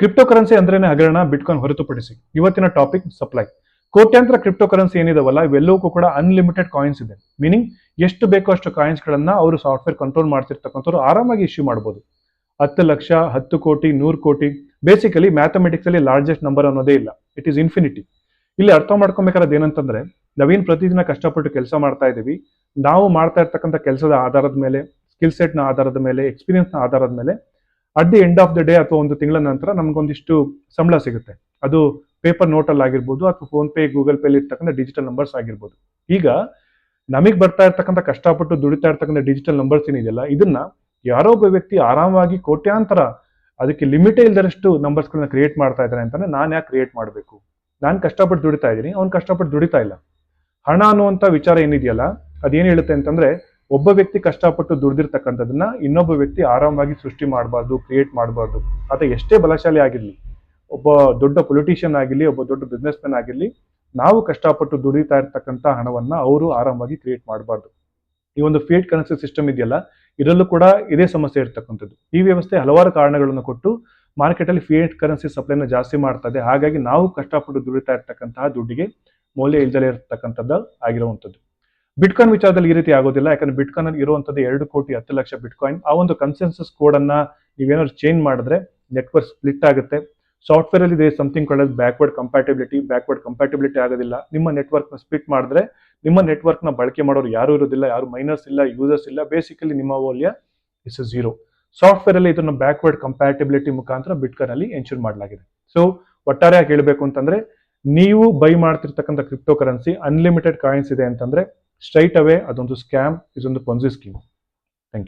Crypto currency ಅಂದ್ರೇನೆ ಹಗರಣ bitcoin ಹೊರತುಪಡಿಸಿ. ಇವತ್ತಿನ ಟಾಪಿಕ್ ಸಪ್ಲೈ ಕೋಟ್ಯಾಂತರ ಕ್ರಿಪ್ಟೋ ಕರೆನ್ಸಿ ಏನಿದಾವಲ್ಲ ಇವೆಲ್ಲವೂ ಕೂಡ ಅನ್ಲಿಮಿಟೆಡ್ ಕಾಯಿನ್ಸ್ ಇದೆ. ಮೀನಿಂಗ್ ಎಷ್ಟು ಬೇಕೋ ಅಷ್ಟು ಕಾಯಿನ್ಸ್ ಗಳನ್ನ ಅವರು ಸಾಫ್ಟ್ವೇರ್ ಕಂಟ್ರೋಲ್ ಮಾಡ್ತಿರ್ತಕ್ಕಂಥವ್ರು ಆರಾಮಾಗಿ ಇಶ್ಯೂ ಮಾಡಬಹುದು ಹತ್ತು ಲಕ್ಷ, ಹತ್ತು ಕೋಟಿ, ನೂರು ಕೋಟಿ ಬೇಸಿಕಲಿ ಮ್ಯಾಥಮೆಟಿಕ್ಸ್ ಅಲ್ಲಿ ಲಾರ್ಜೆಸ್ಟ್ ನಂಬರ್ ಅನ್ನೋದೇ ಇಲ್ಲ. ಇಟ್ ಈಸ್ ಇನ್ಫಿನಿಟಿ ಇಲ್ಲಿ ಅರ್ಥ ಮಾಡ್ಕೊಬೇಕಾದ್ರೆ ಏನಂತಂದ್ರೆ, ನಾವೇನು ಪ್ರತಿದಿನ ಕಷ್ಟಪಟ್ಟು ಕೆಲಸ ಮಾಡ್ತಾ ಇದ್ದೀವಿ, ನಾವು ಮಾಡ್ತಾ ಇರ್ತಕ್ಕಂಥ ಕೆಲಸದ ಆಧಾರದ ಮೇಲೆ ಸ್ಕಿಲ್ ಸೆಟ್ನ ಆಧಾರದ ಮೇಲೆ ಎಕ್ಸ್ಪೀರಿಯನ್ಸ್ನ ಆಧಾರದ ಮೇಲೆ at the end of the day ಅಥವಾ ಒಂದು ತಿಂಗಳ ನಂತರ ನಮಗೊಂದಿಷ್ಟು ಸಂಬಳ ಸಿಗುತ್ತೆ. ಅದು ಪೇಪರ್ ನೋಟಲ್ಲಿ ಆಗಿರ್ಬೋದು ಅಥವಾ ಫೋನ್ ಪೇ ಗೂಗಲ್ ಪೇಲಿ ಇರ್ತಕ್ಕಂಥ ಡಿಜಿಟಲ್ ನಂಬರ್ಸ್ ಆಗಿರ್ಬೋದು. ಈಗ ನಮಗೆ ಬರ್ತಾ ಇರ್ತಕ್ಕಂಥ ಕಷ್ಟಪಟ್ಟು ದುಡಿತಾ ಇರ್ತಕ್ಕಂಥ ಡಿಜಿಟಲ್ ನಂಬರ್ಸ್ ಏನಿದೆಯಲ್ಲ, ಇದನ್ನ ಯಾರೋ ಒಬ್ಬ ವ್ಯಕ್ತಿ ಆರಾಮಾಗಿ ಕೋಟ್ಯಾಂತರ ಅದಕ್ಕೆ ಲಿಮಿಟೇ ಇಲ್ದರಷ್ಟು ನಂಬರ್ಸ್ಗಳನ್ನ ಕ್ರಿಯೇಟ್ ಮಾಡ್ತಾ ಇದ್ದಾರೆ ಅಂತಂದ್ರೆ ನಾನು ಯಾಕೆ ಕ್ರಿಯೇಟ್ ಮಾಡಬೇಕು? ನಾನು ಕಷ್ಟಪಟ್ಟು ದುಡಿತಾ ಇದ್ದೀನಿ, ಅವ್ನು ಕಷ್ಟಪಟ್ಟು ದುಡಿತಾ ಇಲ್ಲ. ಹಣ ಅನ್ನುವಂಥ ವಿಚಾರ ಏನಿದೆಯಲ್ಲ, ಅದೇನು ಹೇಳುತ್ತೆ ಅಂತಂದ್ರೆ ಒಬ್ಬ ವ್ಯಕ್ತಿ ಕಷ್ಟಪಟ್ಟು ದುಡ್ದಿರ್ತಕ್ಕಂಥದನ್ನ ಇನ್ನೊಬ್ಬ ವ್ಯಕ್ತಿ ಆರಾಮಾಗಿ ಸೃಷ್ಟಿ ಮಾಡಬಾರ್ದು ಕ್ರಿಯೇಟ್ ಮಾಡಬಾರ್ದು. ಅಥವಾ ಎಷ್ಟೇ ಬಲಶಾಲಿ ಆಗಿರಲಿ, ಒಬ್ಬ ದೊಡ್ಡ ಪೊಲಿಟಿಷಿಯನ್ ಆಗಿರಲಿ, ಒಬ್ಬ ದೊಡ್ಡ ಬಿಸ್ನೆಸ್ ಮ್ಯಾನ್ ಆಗಿರಲಿ, ನಾವು ಕಷ್ಟಪಟ್ಟು ದುಡಿತಾ ಇರ್ತಕ್ಕಂಥ ಹಣವನ್ನ ಅವರು ಆರಾಮಾಗಿ ಕ್ರಿಯೇಟ್ ಮಾಡಬಾರ್ದು. ಈ ಒಂದು ಫೇಟ್ ಕರೆನ್ಸಿ ಸಿಸ್ಟಮ್ ಇದೆಯಲ್ಲ, ಇದರಲ್ಲೂ ಕೂಡ ಇದೇ ಸಮಸ್ಯೆ ಇರ್ತಕ್ಕಂಥದ್ದು. ಈ ವ್ಯವಸ್ಥೆ ಹಲವಾರು ಕಾರಣಗಳನ್ನು ಕೊಟ್ಟು ಮಾರ್ಕೆಟ್ ಅಲ್ಲಿ ಫಿಯೇಟ್ ಕರೆನ್ಸಿ ಸಪ್ಲೈನ ಜಾಸ್ತಿ ಮಾಡ್ತಾ ಇದೆ ಹಾಗಾಗಿ ನಾವು ಕಷ್ಟಪಟ್ಟು ದುಡಿತಾ ಇರ್ತಕ್ಕಂತಹ ದುಡ್ಡಿಗೆ ಮೌಲ್ಯ ಇಲ್ದಲೇ ಇರತಕ್ಕಂಥದ್ದು ಆಗಿರುವಂಥದ್ದು. ಬಿಟ್ಕಾಯಿನ್ ವಿಚಾರದಲ್ಲಿ ಈ ರೀತಿ ಆಗೋದಿಲ್ಲ, ಯಾಕಂದ್ರೆ ಬಿಟ್ಕಾಯಿನ್ ಅಲ್ಲಿ ಇರುವಂತದ್ದು ಎರಡು ಕೋಟಿ ಹತ್ತು ಲಕ್ಷ ಬಿಟ್ಕಾಯಿನ್ ಆ ಒಂದು ಕನ್ಸೆನ್ಸಸ್ ಕೋಡ್ ಅನ್ನ ನೀವೇನಾದ್ರು ಚೇಂಜ್ ಮಾಡಿದ್ರೆ ನೆಟ್ವರ್ಕ್ ಸ್ಪ್ಲಿಟ್ ಆಗುತ್ತೆ. ಸಾಫ್ಟ್ವೇರ್ ಅಲ್ಲಿ ಇದೆ something called backward compatibility backward compatibility ಆಗೋದಿಲ್ಲ. ನಿಮ್ಮ ನೆಟ್ವರ್ಕ್ ಸ್ಪ್ಲಿಟ್ ಮಾಡಿದ್ರೆ ನಿಮ್ಮ ನೆಟ್ವರ್ಕ್ನ ಬಳಕೆ ಮಾಡೋರು ಯಾರು ಇರೋದಿಲ್ಲ, ಯಾರು ಮೈನರ್ಸ್ ಇಲ್ಲ ಯೂಸರ್ಸ್ ಇಲ್ಲ. ಬೇಸಿಕಲಿ ನಿಮ್ಮ ಮೌಲ್ಯ ಇಸ್ ಝೀರೋ ಸಾಫ್ಟ್ವೇರ್ ಅಲ್ಲಿ ಇದನ್ನು ಬ್ಯಾಕ್ವರ್ಡ್ ಕಂಪ್ಯಾಟಿಬಿಲಿಟಿ ಮುಖಾಂತರ ಬಿಟ್ಕಾಯಿನ್ ಅಲ್ಲಿ ಎನ್ಶೂರ್ ಮಾಡಲಾಗಿದೆ. ಸೊ ಒಟ್ಟಾರೆಯಾಗಿ ಹೇಳಬೇಕು ಅಂತಂದ್ರೆ, ನೀವು ಬೈ ಮಾಡ್ತಿರ್ತಕ್ಕಂಥ ಕ್ರಿಪ್ಟೋ ಕರೆನ್ಸಿ ಅನ್ಲಿಮಿಟೆಡ್ ಕಾಯಿನ್ಸ್ ಇದೆ ಅಂತಂದ್ರೆ ಸ್ಟ್ರೈಟ್ ಅವೇ ಅದೊಂದು ಸ್ಕ್ಯಾಮ್ ಇದೊಂದು ಪೊನ್ಸಿ ಸ್ಕೀಮ್